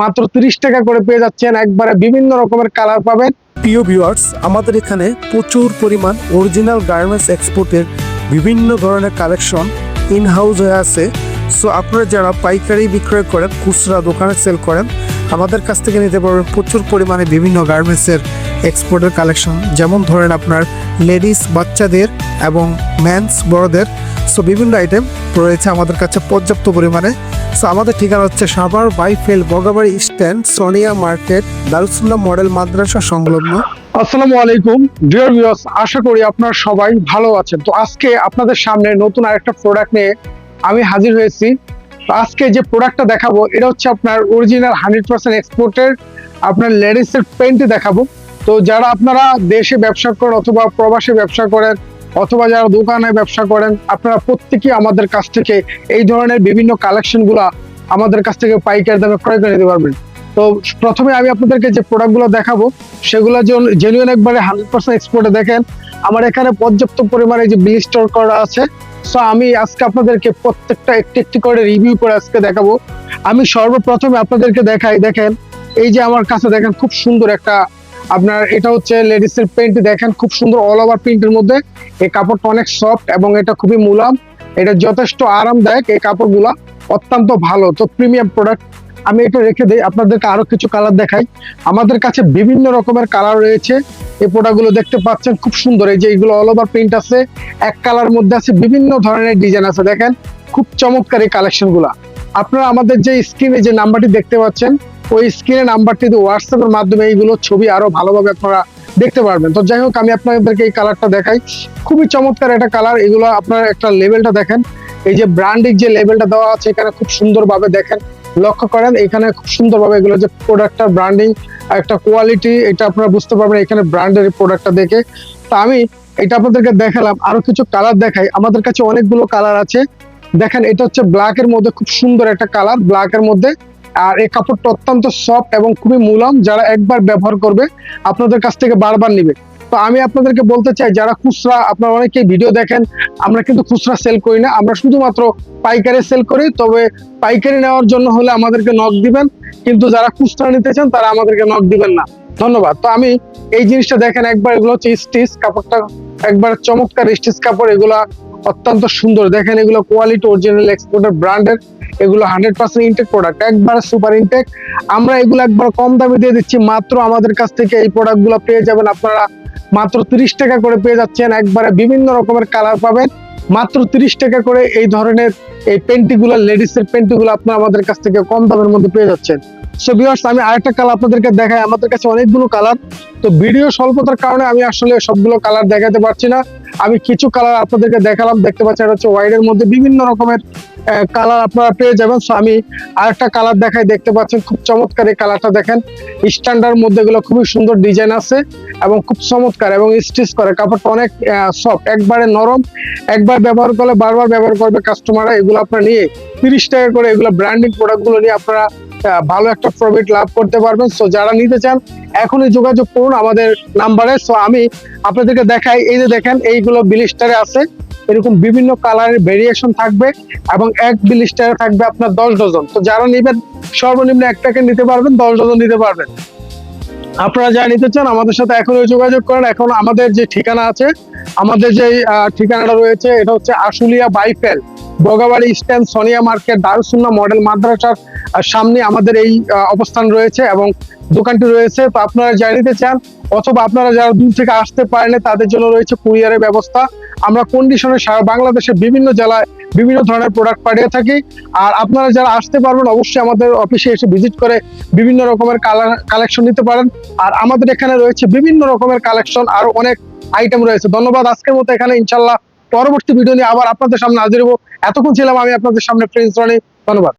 মাত্র তিরিশ টাকা করে পেয়ে যাচ্ছেন একবারে বিভিন্ন রকমের কালার পাবেন। প্রিয় ভিউয়ার্স আমাদের এখানে প্রচুর পরিমাণ অরিজিনাল গার্মেন্টস এক্সপোর্টের বিভিন্ন ধরনের কালেকশন ইন হাউস হয়ে আছে। সো আপনারা যারা পাইকারি বিক্রয় করেন, খুচরা দোকানে সেল করেন আমাদের কাছ থেকে নিতে পারবেন প্রচুর পরিমাণে বিভিন্ন গার্মেন্টসের এক্সপোর্টের কালেকশন যেমন ধরেন আপনার লেডিস বাচ্চাদের এবং ম্যানস বড়দের। সো বিভিন্ন আইটেম রয়েছে আমাদের কাছে পর্যাপ্ত পরিমাণে। সো আমাদের ঠিকানা হচ্ছে Savar Baipail Bagabari stand, Sonia market, Darusullah model Madrasa সংলগ্ন। আসসালামু আলাইকুম। ডিয়ার ভিউয়ার্স আশা করি আপনারা সবাই ভালো আছেন। তো আজকে আপনাদের সামনে নতুন আরেকটা প্রোডাক্ট নিয়ে আমি হাজির হয়েছি। আজকে যে প্রোডাক্টটা দেখাবো, এটা হচ্ছে আপনার অরিজিনাল হান্ড্রেড পার্সেন্ট এক্সপোর্টের আপনার লেডিসের প্যান্ট দেখাবো। তো যারা আপনারা দেশে ব্যবসা করেন অথবা প্রবাসে ব্যবসা করেন, অথবা যারা দোকানে ব্যবসা করেন, আপনারা প্রত্যেকেই আমাদের কাছ থেকে এই ধরনের বিভিন্ন কালেকশনগুলা আমাদের কাছ থেকে পাইকারি দামে ক্রয় করে নিতে পারবেন। তো প্রথমে আমি আপনাদেরকে যে প্রোডাক্টগুলো দেখাবো, সেগুলো জেনুইন একবারে হান্ড্রেড পার্সেন্ট এক্সপোর্টে দেখেন। আমার এখানে পর্যাপ্ত পরিমাণে যে বিল স্টোর করা আছে সো আমি আজকে আপনাদেরকে প্রত্যেকটা একটি একটি করে রিভিউ করে আজকে দেখাবো। আমি সর্বপ্রথমে আপনাদেরকে দেখাই, দেখেন, এই যে আমার কাছে দেখেন খুব সুন্দর একটা আপনার এটা হচ্ছে লেডিস এর প্যান্ট দেখেন খুব সুন্দর অল ওভার প্রিন্টের মধ্যে। এই কাপড়টা অনেক সফট এবং এটা খুবই মুলাম। এটা যথেষ্ট আরামদায়ক এই কাপড়গুলা, অত্যন্ত ভালো। তো প্রিমিয়াম প্রোডাক্ট আমি এটা রেখে দিই, আপনাদেরকে আরও কিছু কালার দেখাই। আমাদের কাছে বিভিন্ন রকমের কালার রয়েছে। এই প্রোডাক্টগুলো দেখতে পাচ্ছেন খুব সুন্দর। এই যে এগুলো অল ওভার প্রিন্ট আছে, এক কালার মধ্যে আছে বিভিন্ন ধরনের ডিজাইন আছে, দেখেন। খুব চমৎকার এই কালেকশনগুলা আপনারা আমাদের যে স্ক্রিনে যে নাম্বারটি দেখতে পাচ্ছেন, ওই স্ক্রিনে নাম্বারটিতে হোয়াটসঅ্যাপের মাধ্যমে এইগুলো ছবি আরও ভালোভাবে আপনারা দেখতে পারবেন। তো যাই হোক, আমি আপনাদেরকে এই কালারটা দেখাই। খুবই চমৎকার একটা কালার এগুলো আপনার একটা লেভেলটা দেখেন। এই যে ব্র্যান্ডিং যে লেভেলটা দেওয়া আছে, এখানে খুব সুন্দরভাবে দেখেন। লক্ষ্য করেন, এখানে খুব সুন্দরভাবে এগুলো যে প্রোডাক্টটার ব্র্যান্ডিং একটা কোয়ালিটি এটা আপনারা বুঝতে পারবেন এখানে ব্র্যান্ডের প্রোডাক্টটা দেখে। তা আমি এটা আপনাদেরকে দেখালাম, আরও কিছু কালার দেখাই। আমাদের কাছে অনেকগুলো কালার আছে। দেখেন, এটা হচ্ছে ব্ল্যাক এর মধ্যে খুব সুন্দর একটা কালার ব্ল্যাক এর মধ্যে। আর এই কাপড়টা অত্যন্ত সফট এবং খুবই মুলাম, যারা একবার ব্যবহার করবে, আপনাদের কাছ থেকে বারবার নিবে। তো আমি আপনাদেরকে বলতে চাই, যারা খুচরা, আপনারা অনেকে ভিডিও দেখেন, আমরা কিন্তু খুচরা সেল করি না, আমরা শুধুমাত্র পাইকারি সেল করি, তবে পাইকারি নেওয়ার জন্য হলে আমাদেরকে নক দিবেন, কিন্তু যারা খুচরা নিতে চান, তারা আমাদেরকে নক দিবেন না। ধন্যবাদ। তো আমি এই জিনিসটা দেখেন, একবার এগুলো হচ্ছে স্টিচ কাপড়টা, একবার চমৎকার স্টিচ কাপড়, এগুলা অত্যন্ত সুন্দর। দেখেন এগুলো কোয়ালিটি অরিজিনাল এক্সপোর্টের ব্র্যান্ডের এগুলো হান্ড্রেড পার্সেন্ট ইনটেক প্রোডাক্ট একবার সুপার ইনটেক আমরা এগুলো একবার কম দামে দিয়ে দিচ্ছি, মাত্র আমাদের কাছ থেকে এই প্রোডাক্টগুলো পেয়ে যাবেন। আপনারা মাত্র তিরিশ টাকা করে পেয়ে যাচ্ছেন। একবারে বিভিন্ন রকমের কালার পাবেন। মাত্র তিরিশ টাকা করে এই ধরনের এই পেন্টিগুলো লেডিসের পেন্টিগুলো আপনার আমাদের কাছ থেকে কম দামের মধ্যে পেয়ে যাচ্ছেন। সো ভিউয়ার্স আমি আরেকটা কালার আপনাদেরকে দেখাই। আমাদের কাছে অনেকগুলো কালার তো ভিডিও স্বল্পতার কারণে আমি আসলে সবগুলো কালার দেখাতে পারছি না। আমি কিছু কালার আপনাদেরকে দেখালাম। দেখতে পাচ্ছেন হচ্ছে হোয়াইটের মধ্যে বিভিন্ন রকমের কালার আপনারা পেয়ে যাবেন। সো আমি আরেকটা কালার দেখাই। দেখতে পাচ্ছেন খুব চমৎকার এই কালারটা দেখেন। স্ট্যান্ডার্ড মধ্যে এগুলো খুবই সুন্দর ডিজাইন আছে এবং খুব চমৎকার এবং স্টিচ করে। কাপড়টা অনেক সফট একবারে নরম। একবার ব্যবহার করলে বারবার ব্যবহার করবে কাস্টমাররা এগুলো আপনারা নিয়ে তিরিশ টাকা করে এগুলো ব্র্যান্ডিং প্রোডাক্টগুলো নিয়ে আপনারা ভালো একটা প্রফিট লাভ করতে পারবেন। সো যারা নিতে চান, এখনই যোগাযোগ করুন আমাদের নাম্বারে সো আমি আপনাদেরকে দেখাই, এই যে দেখেন, এইগুলো বিলিস্টারে আছে। এরকম বিভিন্ন কালারের ভেরিয়েশন থাকবে এবং এক বিলিস্টারে থাকবে আপনার দশ ডজন তো, যারা নেবেন, সর্বনিম্ন এক প্যাকেট নিতে পারবেন, দশ ডজন নিতে পারবেন। আপনারা যা নিতে চান, আমাদের সাথে এখনই যোগাযোগ করেন। এখন আমাদের যে ঠিকানা আছে, আমাদের যে ঠিকানাটা রয়েছে, এটা হচ্ছে Ashulia Baipail, Bagabari stand Sonia market Darussunnah model মাদ্রাসার সামনে আমাদের এই অবস্থান রয়েছে এবং দোকানটি রয়েছে। আপনারা যা নিতে চান অথবা আপনারা যারা দূর থেকে আসতে পারেন তাদের জন্য রয়েছে কুরিয়ারের ব্যবস্থা। আমরা কন্ডিশনে সারা বাংলাদেশের বিভিন্ন জেলায় বিভিন্ন ধরনের প্রোডাক্ট পাঠিয়ে থাকি। আর আপনারা যারা আসতে পারবেন, অবশ্যই আমাদের অফিসে এসে ভিজিট করে বিভিন্ন রকমের কালার কালেকশন নিতে পারেন। আর আমাদের এখানে রয়েছে বিভিন্ন রকমের কালেকশন আর অনেক আইটেম রয়েছে। ধন্যবাদ আজকের মতো এখানে ইনশাল্লাহ পরবর্তী ভিডিও নিয়ে আবার আপনাদের সামনে হাজির হব। এতক্ষণ ছিলাম আমি আপনাদের সামনে প্রিন্স রনি ধন্যবাদ।